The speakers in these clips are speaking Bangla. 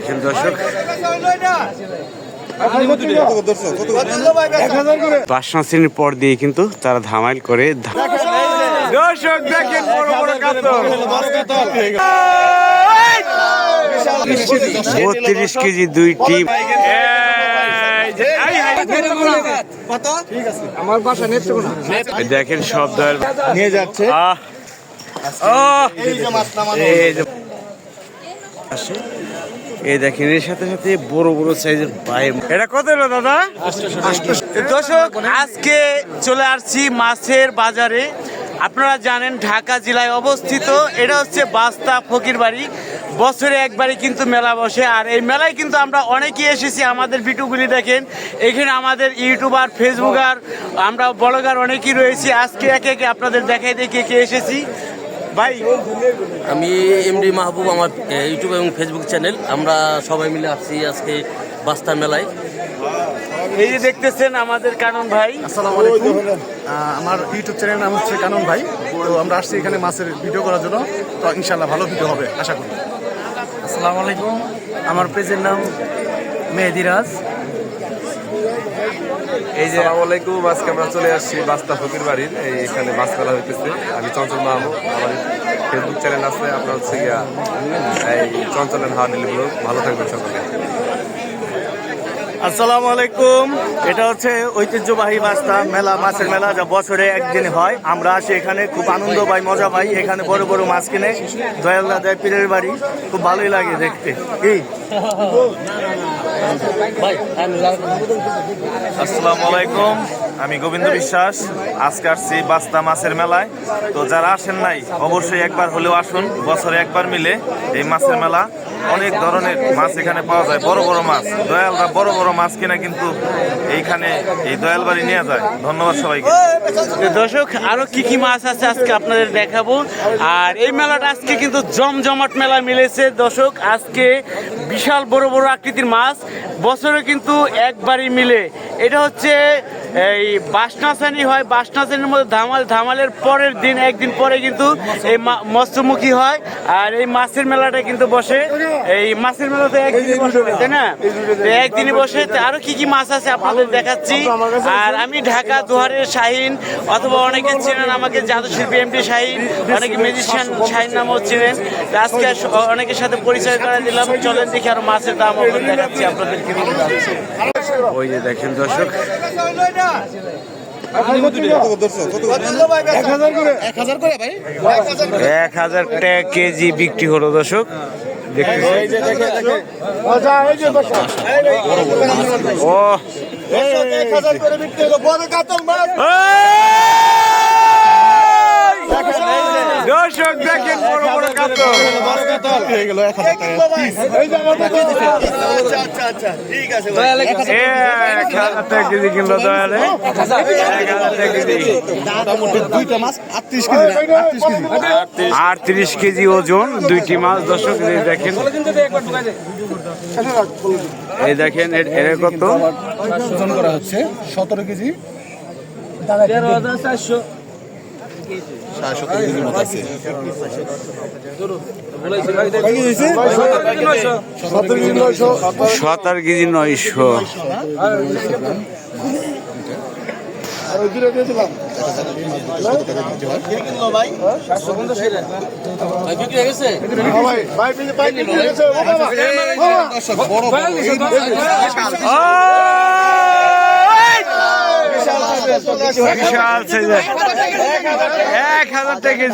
দেখেন দর্শক। পাঁচশো শ্রেণির পর দিয়ে কিন্তু তারা ধামাইল করে দর্শক দেখেন বড় বড় বত্রিশ কেজি দুই টিম। দেখেন সব দল। নিয়ে যাচ্ছে। আহ! আহ! এই যে আসে। এই দেখেন এর সাথে সাথে বড় বড় সাইজের পায়ে এটা কত হলো দাদা? দর্শক আজকে চলে আসছি মাছের বাজারে। আপনারা জানেন ঢাকা জেলায় অবস্থিত। এটা হচ্ছে বাস্তা ফকির বাড়ি। বছরে একবারই কিন্তু মেলা বসে। আর এই মেলায় কিন্তু আমরা অনেকেই এসেছি। আমাদের ভিডিওগুলি দেখেন। এখানে আমাদের ইউটিউবার ফেসবুকার আমরা ব্লগার অনেকেই রয়েছি। আজকে একে একে আপনাদের দেখাই দেখে কে এসেছি। ভাই। আমি এমডি মাহবুব আমার ইউটিউব এবং ফেসবুক চ্যানেল আমরা সবাই মিলে আসছি আজকে বাস্তা মেলায়। এই যে দেখতেছেন আমাদের কানন ভাই। আসসালামু আলাইকুম। আমার ইউটিউব চ্যানেলের নাম হচ্ছে কানন ভাই। তো আমরা আসছি এখানে মাছের ভিডিও করার জন্য। তো ইনশাল্লাহ ভালো ভিডিও হবে আশা করি। আসসালামু আলাইকুম। আমার পেজের নাম মেহেদিরাজ এই যে আলাইকুম আজকে আমরা চলে আসছি বাস্তা ফকির বাড়ির। এই এখানে মাছ মেলা হইতেছে। আমি চঞ্চল মাহমুদ আমার ফেসবুক চ্যানেল আছে আপনার হচ্ছে গিয়া এই চঞ্চল হাওয়া ব্লগ ভালো থাকবেন সকলে। আসসালামু আলাইকুম। এটা হচ্ছে ঐতিহ্যবাহী বাস্তা মেলা মাছের মেলা যা বছরে একদিন হয়। আমরা আসি এখানে খুব আনন্দ পাই মজা পাই। এখানে বড় বড় মাছ কিনে দয়াল্লা দেয় পীরের বাড়ি খুব ভালোই লাগে দেখতে। কি? আসসালামু আলাইকুম। আমি গোবিন্দ বিশ্বাস, আজকে আসছি বাস্তা মাছের মেলায়। তো যারা আসেন নাই, অবশ্যই একবার হলেও আসুন, বছরে একবার মিলে এই মাছের মেলা। অনেক ধরনের মাছ এখানে পাওয়া যায়, বড় বড় মাছ। দয়ালরা বড় বড় মাছ কিনা কিন্তু এইখানে এই দয়াল বাড়ি নিয়ে যায়। ধন্যবাদ সবাইকে। দর্শক, আরও কি কি মাছ আছে আজকে আপনাদের দেখাবো। আর এই মেলাটা আজকে কিন্তু জমজমাট মেলা মিলেছে। দর্শক, আজকে বিশাল বড় বড় আকৃতির মাছ। বছরে কিন্তু একবারই মিলে। এটা হচ্ছে এই বাসনাচানি হয় বাসনাচানির মধ্যে ধামাল ধামালের পরের দিন একদিন পরে কিন্তু এই মা- মৎস্যমুখী হয়। আর এই মাছের মেলাটা কিন্তু বসে। এই মাছের মেলা তো একদিনই বসে তাই না? একদিনই বসে। আরও কি কি মাছ আছে আপনাদের দেখাচ্ছি। আর আমি ঢাকা দুহারের শাহিন অথবা অনেকে চেনেন আমাকে জাদু শিল্পী এমডি শাহিন অনেকে ম্যাজিশিয়ান শাহিন নামও চেনেন। আজকে অনেকের সাথে পরিচয় করে দিলাম। চলেন দেখি আরও মাছের দাম দেখাচ্ছি আপনাদেরকে। ওই যে দেখেন দর্শক। এক হাজার টাকা কেজি বিক্রি হলো দর্শক। ও দর্শক দেখেন বড় বড় কাতল হয়ে গেল হাজার হাজার টাকা কেজি কিনলো দয়ালে হাজার টাকা কেজি। দুইটা মাছ আটত্রিশ কেজি আটত্রিশ কেজি আটত্রিশ কেজি ওজন দুইটি মাছ। দর্শক দেখেন এই দেখেন এর- কত? ওজন করা হচ্ছে সতেরো কেজি। সাড়ে সতেরো কেজির মতো আছে। সতেরো কেজি নয়শো। সতেরো কেজি নয়শো বিক্রি হয়ে গেছে বিশাল এক হাজার টাকা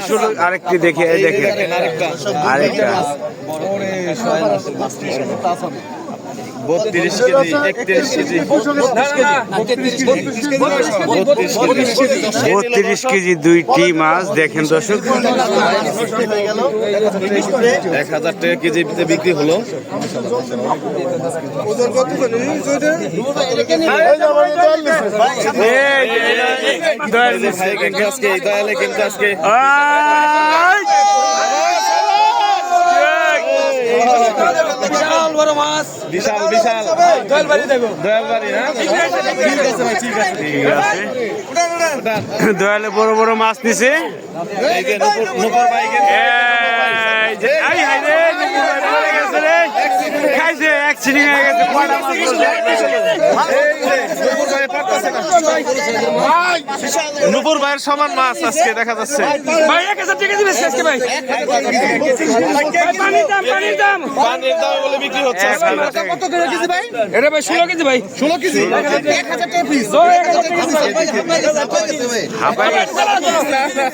শুধু আরেকটি দেখে দেখে। আরেকটা। বত্রিশ কেজি একত্রিশ কেজি বত্রিশ কেজি দুইটি মাছ দেখেন দর্শক এক হাজার টাকা কেজি বিক্রি হলো নিচে। আজকে দয়ালে কিন্তু আজকে! বিশাল বড় মাছ। বিশাল বিশাল। দয়াল বাড়ি দেখো না ঠিক আছে দয়ালে বড় বড় মাছ নিছে। এই যে নুপুর নুপুর ভাই। এই যে- এই হাই রে, নুপুর ভাই গেছে রে। খাইছে, accident হয়ে গেছে, কয়টা মাছ ধরছে? নুপুর ভাই পারতেছে না নুপুর ভাইয়ের সমান মাছ আজকে দেখা যাচ্ছে। ভাই এক হাজার টাকা দিবে আজকে ভাই। ভাই, পানির দাম পানির দাম। পানির দাম বলে বিক্রি হচ্ছে এক আজকে। হাজার টাকা। এটা ভাই? ষোলো কেজি ভাই। ষোলো কেজি? এক হাজার টাকা পিস।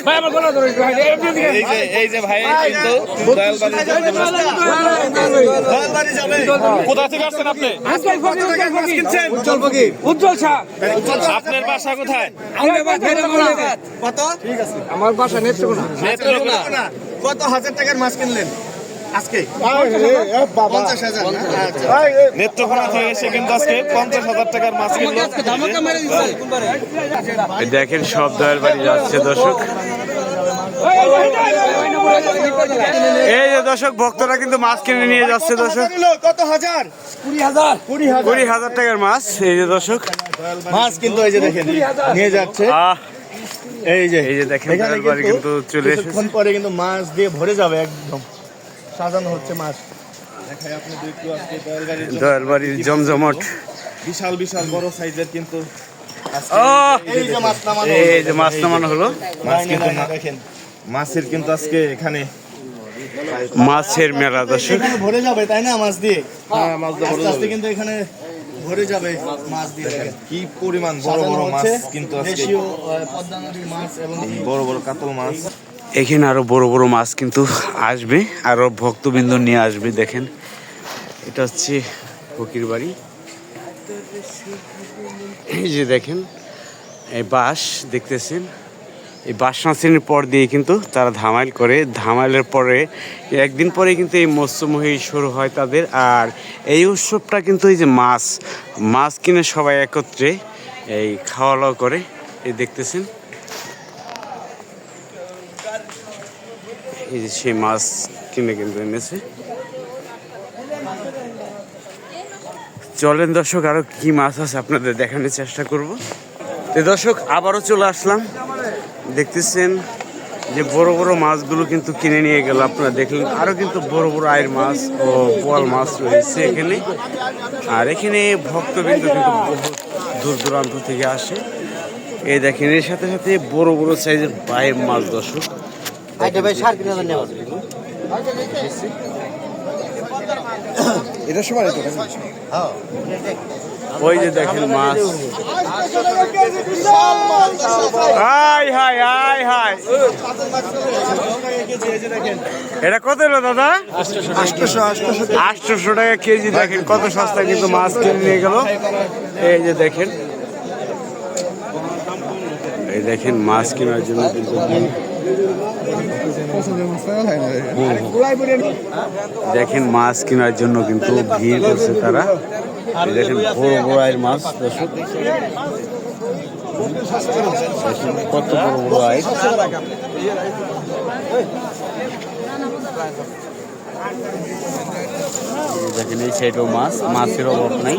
ভাই আমার গলা ধরে ভাই। এই যে এই যে ভাই কিন্তু কোথা থেকে আসছেন আপনি? উজ্জ্বল ফকির, উজ্জ্বল ফকির। উজ্জ্বল শাহ আপনার বাসা কোথায়? আমার বাসা নেত্রকোনা। কত হাজার টাকার মাছ কিনলেন? আজকে? পঞ্চাশ হাজার আচ্ছা। নেত্রকোনা থেকে এসে কিন্তু আজকে পঞ্চাশ হাজার টাকার মাছ কিনলো। দেখেন সব দয়াল বাড়ি যাচ্ছে দর্শক। এই যে দর্শক ভক্তরা কিন্তু মাছ কিনে নিয়ে যাচ্ছে দর্শক। কত হাজার? কুড়ি হাজার। টাকার মাছ এই যে দর্শক। মাছ কিন্তু এই যে দেখেন নিয়ে যাচ্ছে। এই যে এই যে দেখেন কিন্তু চলে এসেছে। পরে কিন্তু মাছ দিয়ে ভরে যাবে একদম। সাজানো হচ্ছে মাছ। দেখাই আপনাদের দয়ালবাড়ির জমজমট। বিশাল বিশাল বড় সাইজের কিন্তু আহ! এই যে মাছ নামানো এই যে মাছ নামানো হলো। মাছ কিন্তু না- দেখেন মাছের কিন্তু আজকে এখানে মাছের মেলা দর্শক। ভরে যাবে তাই না মাছ দিয়ে? আস্তে আস্তে কিন্তু এখানে ভরে যাবে মাছ দিয়ে কি পরিমাণ বড় বড় মাছ কিন্তু আজকে। মাছ এবং বড় বড় কাতল মাছ। এখানে আরও বড় বড় মাছ কিন্তু আসবে আরও ভক্তবৃন্দ নিয়ে আসবে দেখেন। এটা হচ্ছে ফকির বাড়ি। এই যে দেখেন এই বাঁশ দেখতেছেন। এই বাঁশ নাচের পর দিয়ে কিন্তু তারা ধামাইল করে। ধামাইলের পরে, একদিন পরে কিন্তু এই মৎস্যমোহী শুরু হয় তাদের। আর এই উৎসবটা কিন্তু এই যে মাছ মাছ কিনে সবাই একত্রে এই খাওয়া দাওয়া করে। এই দেখতেছেন? এই যে সেই মাছ কিনে কিন্তু এনেছে। চলেন দর্শক, আরও কি মাছ আছে আপনাদের দেখানোর চেষ্টা করব। তো দর্শক, আবারও চলে আসলাম। দেখতেছেন যে বড় বড় মাছগুলো কিন্তু কিনে নিয়ে গেল। আপনারা দেখলেন আরও কিন্তু বড় বড় আয়ের মাছ ও বোয়াল মাছ রয়েছে এখানে। আর এখানে ভক্তবৃন্দ কিন্তু বহু দূর দূরান্ত থেকে আসে। এই দেখেন এর সাথে সাথে বড় বড় সাইজের বাইয়ের মাছ দর্শক। ওই যে দেখেন মাছ। Hi hi hi hi. এটা কত এলো দাদা? আটশোশো টাকা কেজি দেখেন, কত সস্তা কিন্তু মাছ কিনে নিয়ে গেল। এই যে দেখেন। এই দেখেন মাছ কেনার জন্য কিন্তু দেখেন মাছ কেনার জন্য কিন্তু ভিড় করছে তারা। দেখেন বড় বড় আয়ের মাছ, দর্শক। কত বড় বড় আয় দেখেন, এই সাইডেও মাছ, মাছের অভাব নাই।